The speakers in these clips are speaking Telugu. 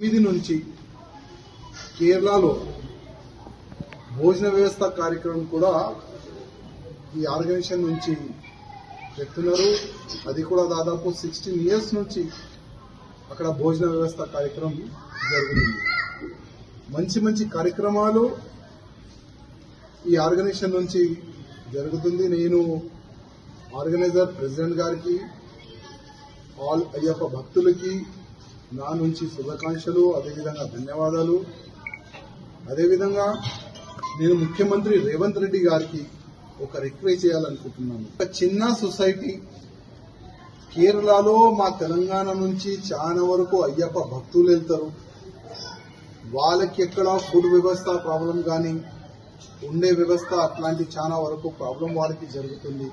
తొమ్మిది నుంచి కేరళలో భోజన వ్యవస్థ కార్యక్రమం కూడా ఈ ఆర్గనైజేషన్ నుంచి చెప్తున్నారు. అది కూడా దాదాపు సిక్స్టీన్ ఇయర్స్ నుంచి అక్కడ భోజన వ్యవస్థ కార్యక్రమం జరుగుతుంది. మంచి మంచి కార్యక్రమాలు ఈ ఆర్గనైజేషన్ నుంచి జరుగుతుంది. నేను ఆర్గనైజర్ ప్రెసిడెంట్ గారికి ఆల్ అయ్యప్ప భక్తులకి నా నుంచి శుభాకాంక్షలు అదేవిధంగా ధన్యవాదాలు. అదేవిధంగా నేను ముఖ్యమంత్రి రేవంత్ రెడ్డి గారికి ఒక రిక్వెస్ట్ చేయాలనుకుంటున్నాను. ఒక చిన్న సొసైటీ కేరళలో మా తెలంగాణ నుంచి చాలా వరకు అయ్యప్ప భక్తులు వెళ్తారు. వాళ్ళకి ఎక్కడ ఫుడ్ వ్యవస్థ ప్రాబ్లం కానీ ఉండే వ్యవస్థ అట్లాంటి చాలా వరకు ప్రాబ్లం వాళ్ళకి జరుగుతుంది.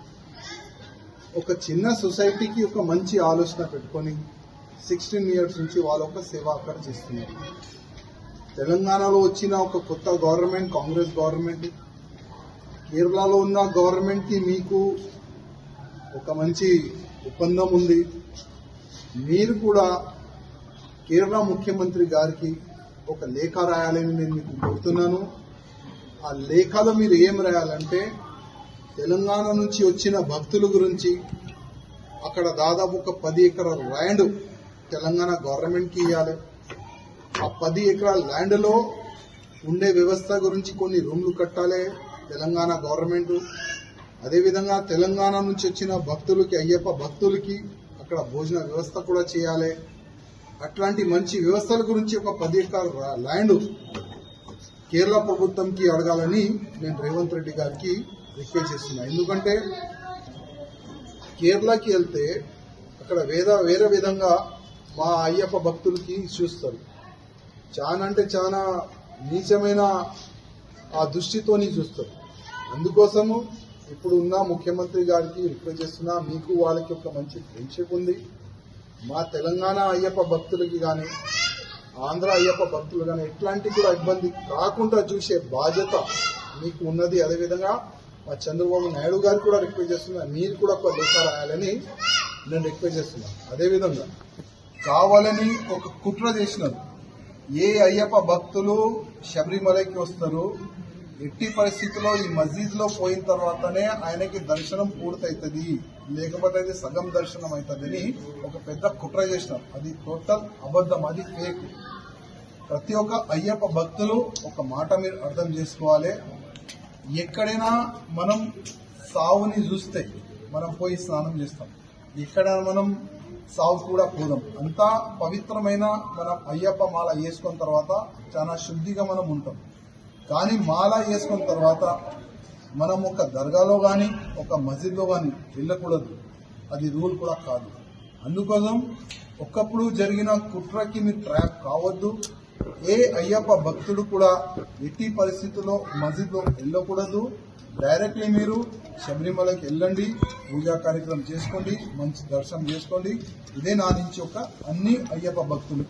ఒక చిన్న సొసైటీకి ఒక మంచి ఆలోచన పెట్టుకొని సిక్స్టీన్ ఇయర్స్ నుంచి వాళ్ళ ఒక సేవ అక్కడ చేస్తున్నారు. తెలంగాణలో వచ్చిన ఒక కొత్త గవర్నమెంట్ కాంగ్రెస్ గవర్నమెంట్. కేరళలో ఉన్న గవర్నమెంట్కి మీకు ఒక మంచి ఒప్పందం ఉంది. మీరు కూడా కేరళ ముఖ్యమంత్రి గారికి ఒక లేఖ రాయాలని నేను మీకు కోరుతున్నాను. ఆ లేఖలో మీరు ఏం రాయాలంటే తెలంగాణ నుంచి వచ్చిన భక్తుల గురించి అక్కడ దాదాపు ఒక పది ఎకరాల ల్యాండ్ తెలంగాణ గవర్నమెంట్కి ఇవ్వాలి ఆ పది ఎకరాల ల్యాండ్లో ఉండే వ్యవస్థ గురించి కొన్ని రూమ్లు కట్టాలి తెలంగాణ గవర్నమెంట్ అదేవిధంగా తెలంగాణ నుంచి వచ్చిన భక్తులకి అయ్యప్ప భక్తులకి అక్కడ భోజన వ్యవస్థ కూడా చేయాలి. అట్లాంటి మంచి వ్యవస్థల గురించి ఒక పది ఎకరాల ల్యాండ్ కేరళ ప్రభుత్వంకి అడగాలని నేను రేవంత్ రెడ్డి గారికి రిక్వెస్ట్ చేస్తున్నా. ఎందుకంటే కేరళకి వెళ్తే అక్కడ వేద వేరే విధంగా మా అయ్యప్ప భక్తులకి చూస్తారు. చాలా అంటే చాలా నీచమైన ఆ దృష్టితోని చూస్తారు. అందుకోసము ఇప్పుడు ఉన్న ముఖ్యమంత్రి గారికి రిక్వెస్ట్ చేస్తున్నా మీకు వాళ్ళకి ఒక మంచి ఫ్రెండ్షిప్ ఉంది. మా తెలంగాణ అయ్యప్ప భక్తులకి కానీ ఆంధ్ర అయ్యప్ప భక్తులు కానీ ఎట్లాంటి కూడా ఇబ్బంది కాకుండా చూసే బాధ్యత మీకు ఉన్నది. అదేవిధంగా మా చంద్రబాబు నాయుడు గారు కూడా రిక్వెస్ట్ చేస్తున్నా మీరు కూడా ఒక లేఖ రాయాలని నేను రిక్వెస్ట్ చేస్తున్నాను అదేవిధంగా కావాలని ఒక కుట్ర చేసినారు. ఏ అయ్యప్ప భక్తులు శబరిమలకి వస్తారు? ఎట్టి పరిస్థితుల్లో ఈ మస్జిద్ పోయిన తర్వాతనే ఆయనకి దర్శనం పూర్తవుతుంది లేకపోతే అది సగం దర్శనం అవుతుందని ఒక పెద్ద కుట్ర చేసినారు. అది టోటల్ అబద్ధం అది ఫేక్. ప్రతి ఒక్క అయ్యప్ప భక్తులు ఒక మాట మీరు అర్థం చేసుకోవాలి. ఎక్కడైనా మనం సావుని చూస్తే మనం పోయి స్నానం చేస్తాం. ఎక్కడ మనం సావు కూడా పోదాం. అంతా పవిత్రమైన మనం అయ్యప్ప మాల వేసుకున్న తర్వాత చాలా శుద్ధిగా మనం ఉంటాం. కానీ మాల వేసుకున్న తర్వాత మనం ఒక దర్గాలో కానీ ఒక మస్జిద్లో కానీ వెళ్ళకూడదు. అది రూల్ కూడా కాదు. అందుకోసం ఒకప్పుడు జరిగిన కుట్రకి మీరు ట్రాప్ కావద్దు. ఏ అయ్యప్ప భక్తుడు కూడా ఎట్టి పరిస్థితుల్లో మస్జిద్లో వెళ్ళకూడదు. డైరెక్ట్లీ మీరు శబరిమలకి వెళ్ళండి పూజా కార్యక్రమం చేసుకోండి మంచి దర్శనం చేసుకోండి. ఇదే నా నుంచి ఒక అన్ని అయ్యప్ప భక్తులు.